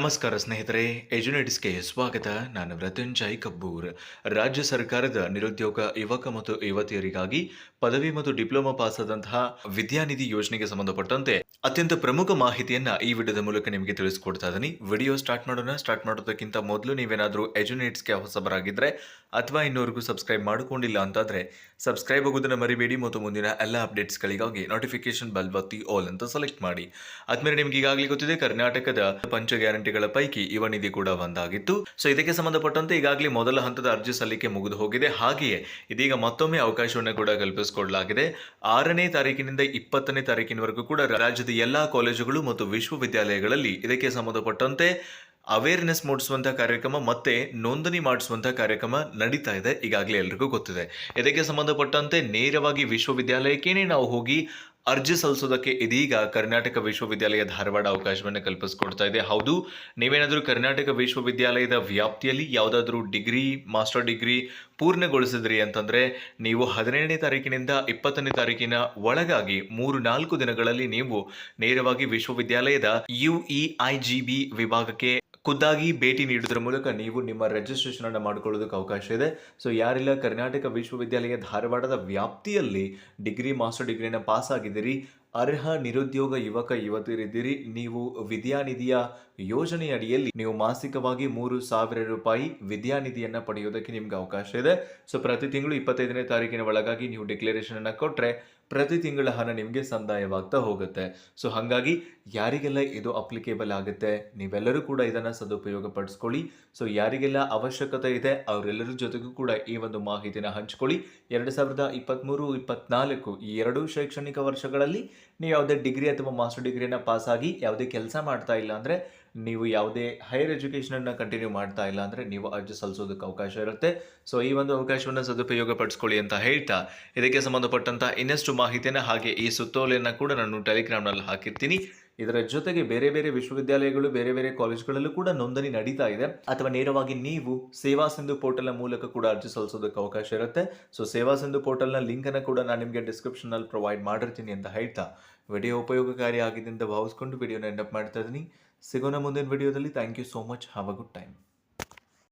ನಮಸ್ಕಾರ ಸ್ನೇಹಿತರೆ ಎಜುನೆಟ್ಸ್ಗೆ ಸ್ವಾಗತ. ನಾನು ಮೃತ್ಯುಂಜಯ್ ಕಬ್ಬೂರ್. ರಾಜ್ಯ ಸರ್ಕಾರದ ನಿರುದ್ಯೋಗ ಯುವಕ ಮತ್ತು ಯುವತಿಯರಿಗಾಗಿ ಪದವಿ ಮತ್ತು ಡಿಪ್ಲೊಮಾ ಪಾಸಾದಂತಹ ವಿದ್ಯಾನಿಧಿ ಯೋಜನೆಗೆ ಸಂಬಂಧಪಟ್ಟಂತೆ ಅತ್ಯಂತ ಪ್ರಮುಖ ಮಾಹಿತಿಯನ್ನ ಈ ವಿಡಿಯೋದ ಮೂಲಕ ನಿಮಗೆ ತಿಳಿಸ್ಕೊಡ್ತಾ ಇದ್ದೀನಿ. ವಿಡಿಯೋ ಸ್ಟಾರ್ಟ್ ಮಾಡೋಣ. ಸ್ಟಾರ್ಟ್ ಮಾಡೋದಕ್ಕಿಂತ ಮೊದಲು ನೀವೇನಾದರೂ ಎಜುನೇಟ್ಸ್ಗೆ ಹೊಸಬರಾಗಿದ್ದರೆ ಅಥವಾ ಇನ್ನೂವರೆಗೂ ಸಬ್ಸ್ಕ್ರೈಬ್ ಮಾಡಿಕೊಂಡಿಲ್ಲ ಅಂತಾದ್ರೆ ಸಬ್ಸ್ಕ್ರೈಬ್ ಆಗೋದನ್ನ ಮರಿಬೇಡಿ ಮತ್ತು ಮುಂದಿನ ಎಲ್ಲ ಅಪ್ಡೇಟ್ಸ್ಗಳಿಗಾಗಿ ನೋಟಿಫಿಕೇಶನ್ ಬಲ್ ಒತ್ತಿ ಆಲ್ ಅಂತ ಸೆಲೆಕ್ಟ್ ಮಾಡಿ. ಆದ್ಮೇಲೆ ನಿಮ್ಗೆ ಈಗಾಗಲೇ ಗೊತ್ತಿದೆ, ಕರ್ನಾಟಕದ ಪಂಚ ಗ್ಯಾರಂಟಿಗಳ ಪೈಕಿ ಯುವನಿಧಿ ಕೂಡ ಒಂದಾಗಿತ್ತು. ಸೊ ಇದಕ್ಕೆ ಸಂಬಂಧಪಟ್ಟಂತೆ ಈಗಾಗಲೇ ಮೊದಲ ಹಂತದ ಅರ್ಜಿ ಸಲ್ಲಿಕೆ ಮುಗಿದು ಹೋಗಿದೆ. ಹಾಗೆಯೇ ಇದೀಗ ಮತ್ತೊಮ್ಮೆ ಅವಕಾಶವನ್ನು ಕೂಡ ಕಲ್ಪಿಸಿಕೊಡಲಾಗಿದೆ. ಆರನೇ ತಾರೀಕಿನಿಂದ ಇಪ್ಪತ್ತನೇ ತಾರೀಕಿನವರೆಗೂ ಕೂಡ ರಾಜ್ಯದ ಎಲ್ಲಾ ಕಾಲೇಜುಗಳು ಮತ್ತು ವಿಶ್ವವಿದ್ಯಾಲಯಗಳಲ್ಲಿ ಇದಕ್ಕೆ ಸಂಬಂಧಪಟ್ಟಂತೆ ಅವೇರ್ನೆಸ್ ಮೂಡಿಸುವಂತಹ ಕಾರ್ಯಕ್ರಮ ಮತ್ತೆ ನೋಂದಣಿ ಮಾಡಿಸುವಂತಹ ಕಾರ್ಯಕ್ರಮ ನಡೀತಾ ಇದೆ. ಈಗಾಗಲೇ ಎಲ್ರಿಗೂ ಗೊತ್ತಿದೆ. ಇದಕ್ಕೆ ಸಂಬಂಧಪಟ್ಟಂತೆ ನೇರವಾಗಿ ವಿಶ್ವವಿದ್ಯಾಲಯಕ್ಕೇನೆ ನಾವು ಹೋಗಿ ಅರ್ಜಿ ಸಲ್ಲಿಸೋದಕ್ಕೆ ಇದೀಗ ಕರ್ನಾಟಕ ವಿಶ್ವವಿದ್ಯಾಲಯ ಧಾರವಾಡ ಅವಕಾಶವನ್ನು ಕಲ್ಪಿಸಿಕೊಡ್ತಾ ಇದೆ. ಹೌದು, ನೀವೇನಾದರೂ ಕರ್ನಾಟಕ ವಿಶ್ವವಿದ್ಯಾಲಯದ ವ್ಯಾಪ್ತಿಯಲ್ಲಿ ಯಾವುದಾದ್ರೂ ಡಿಗ್ರಿ, ಮಾಸ್ಟರ್ ಡಿಗ್ರಿ ಪೂರ್ಣಗೊಳಿಸಿದ್ರಿ ಅಂತಂದ್ರೆ ನೀವು ಹದಿನೇಳನೇ ತಾರೀಕಿನಿಂದ ಇಪ್ಪತ್ತನೇ ತಾರೀಕಿನ ಒಳಗಾಗಿ ಮೂರು ನಾಲ್ಕು ದಿನಗಳಲ್ಲಿ ನೀವು ನೇರವಾಗಿ ವಿಶ್ವವಿದ್ಯಾಲಯದ ಯು ಜಿ ಬಿ ವಿಭಾಗಕ್ಕೆ ಖುದ್ದಾಗಿ ಭೇಟಿ ನೀಡುವುದರ ಮೂಲಕ ನೀವು ನಿಮ್ಮ ರಿಜಿಸ್ಟ್ರೇಷನನ್ನು ಮಾಡಿಕೊಳ್ಳೋದಕ್ಕೆ ಅವಕಾಶ ಇದೆ. ಸೊ ಯಾರೆಲ್ಲ, ಕರ್ನಾಟಕ ವಿಶ್ವವಿದ್ಯಾಲಯ ಧಾರವಾಡದ ವ್ಯಾಪ್ತಿಯಲ್ಲಿ ಡಿಗ್ರಿ ಮಾಸ್ಟರ್ ಡಿಗ್ರಿನ ಪಾಸ್ ಆಗಿದ್ದೀರಿ. ಅರ್ಹ ನಿರುದ್ಯೋಗ ಯುವಕ, ಯುವತಿಯರಿದ್ದೀರಿ. ನೀವು ವಿದ್ಯಾನಿಧಿಯ ಯೋಜನೆಯಡಿಯಲ್ಲಿ ನೀವು ಮಾಸಿಕವಾಗಿ ಮೂರು ಸಾವಿರ ರೂಪಾಯಿ ವಿದ್ಯಾನಿಧಿಯನ್ನ ಪಡೆಯೋದಕ್ಕೆ ನಿಮ್ಗೆ ಅವಕಾಶ ಇದೆ. ಸೊ ಪ್ರತಿ ತಿಂಗಳು ಇಪ್ಪತ್ತೈದನೇ ತಾರೀಕಿನ ಒಳಗಾಗಿ ನೀವು ಡಿಕ್ಲರೇಷನ್ ಅನ್ನು ಕೊಟ್ರೆ ಪ್ರತಿ ತಿಂಗಳ ಹಣ ನಿಮಗೆ ಸಂದಾಯವಾಗ್ತಾ ಹೋಗುತ್ತೆ. ಸೊ ಹಾಗಾಗಿ ಯಾರಿಗೆಲ್ಲ ಇದು ಅಪ್ಲಿಕೇಬಲ್ ಆಗುತ್ತೆ, ನೀವೆಲ್ಲರೂ ಕೂಡ ಇದನ್ನ ಸದುಪಯೋಗ ಪಡಿಸ್ಕೊಳ್ಳಿ. ಸೊ ಯಾರಿಗೆಲ್ಲ ಅವಶ್ಯಕತೆ ಇದೆ, ಅವರೆಲ್ಲರ ಜೊತೆಗೂ ಕೂಡ ಈ ಒಂದು ಮಾಹಿತಿನ ಹಂಚ್ಕೊಳ್ಳಿ. ಎರಡು ಸಾವಿರದ ಇಪ್ಪತ್ತ್ಮೂರು ಇಪ್ಪತ್ನಾಲ್ಕು ಈ ಎರಡು ಶೈಕ್ಷಣಿಕ ವರ್ಷಗಳಲ್ಲಿ ನೀವು ಯಾವುದೇ ಡಿಗ್ರಿ ಅಥವಾ ಮಾಸ್ಟರ್ ಡಿಗ್ರಿನ ಪಾಸ್ ಆಗಿ ಯಾವುದೇ ಕೆಲಸ ಮಾಡ್ತಾ ಇಲ್ಲ ಅಂದರೆ ನೀವು ಯಾವುದೇ ಹೈಯರ್ ಎಜುಕೇಷನನ್ನು ಕಂಟಿನ್ಯೂ ಮಾಡ್ತಾ ಇಲ್ಲ ಅಂದರೆ ನೀವು ಅರ್ಜಿ ಸಲ್ಲಿಸೋದಕ್ಕೆ ಅವಕಾಶ ಇರುತ್ತೆ. ಸೊ ಈ ಒಂದು ಅವಕಾಶವನ್ನು ಸದುಪಯೋಗ ಪಡಿಸ್ಕೊಳ್ಳಿ ಅಂತ ಹೇಳ್ತಾ, ಇದಕ್ಕೆ ಸಂಬಂಧಪಟ್ಟಂಥ ಇನ್ನಷ್ಟು ಮಾಹಿತಿಯನ್ನು ಹಾಗೆ ಈ ಸುತ್ತೋಲೆಯನ್ನು ಕೂಡ ನಾನು ಟೆಲಿಗ್ರಾಮ್ನಲ್ಲಿ ಹಾಕಿರ್ತೀನಿ. ಇದರ ಜೊತೆಗೆ ಬೇರೆ ಬೇರೆ ವಿಶ್ವವಿದ್ಯಾಲಯಗಳು, ಬೇರೆ ಬೇರೆ ಕಾಲೇಜ್ಗಳಲ್ಲೂ ಕೂಡ ನೋಂದಣಿ ನಡೀತಾ ಇದೆ. ಅಥವಾ ನೇರವಾಗಿ ನೀವು ಸೇವಾ ಸಿಂಧು ಪೋರ್ಟಲ್ನ ಮೂಲಕ ಕೂಡ ಅರ್ಜಿ ಸಲ್ಲಿಸೋದಕ್ಕೆ ಅವಕಾಶ ಇರುತ್ತೆ. ಸೊ ಸೇವಾ ಸಿಂಧು ಪೋರ್ಟಲ್ನ ಲಿಂಕನ್ನು ಕೂಡ ನಾನು ನಿಮಗೆ ಡಿಸ್ಕ್ರಿಪ್ಷನಲ್ಲಿ ಪ್ರೊವೈಡ್ ಮಾಡಿರ್ತೀನಿ ಅಂತ ಹೇಳ್ತಾ. ವಿಡಿಯೋ ಉಪಯೋಗಕಾರಿ ಆಗಿದೆ ಅಂತ ಭಾವಿಸ್ಕೊಂಡು ವಿಡಿಯೋನ ಎಂಡಪ್ ಮಾಡ್ತಾ ಇದ್ದೀನಿ. ಸಿಗೋಣ ಮುಂದಿನ ವಿಡಿಯೋದಲ್ಲಿ. Thank you so much have a good time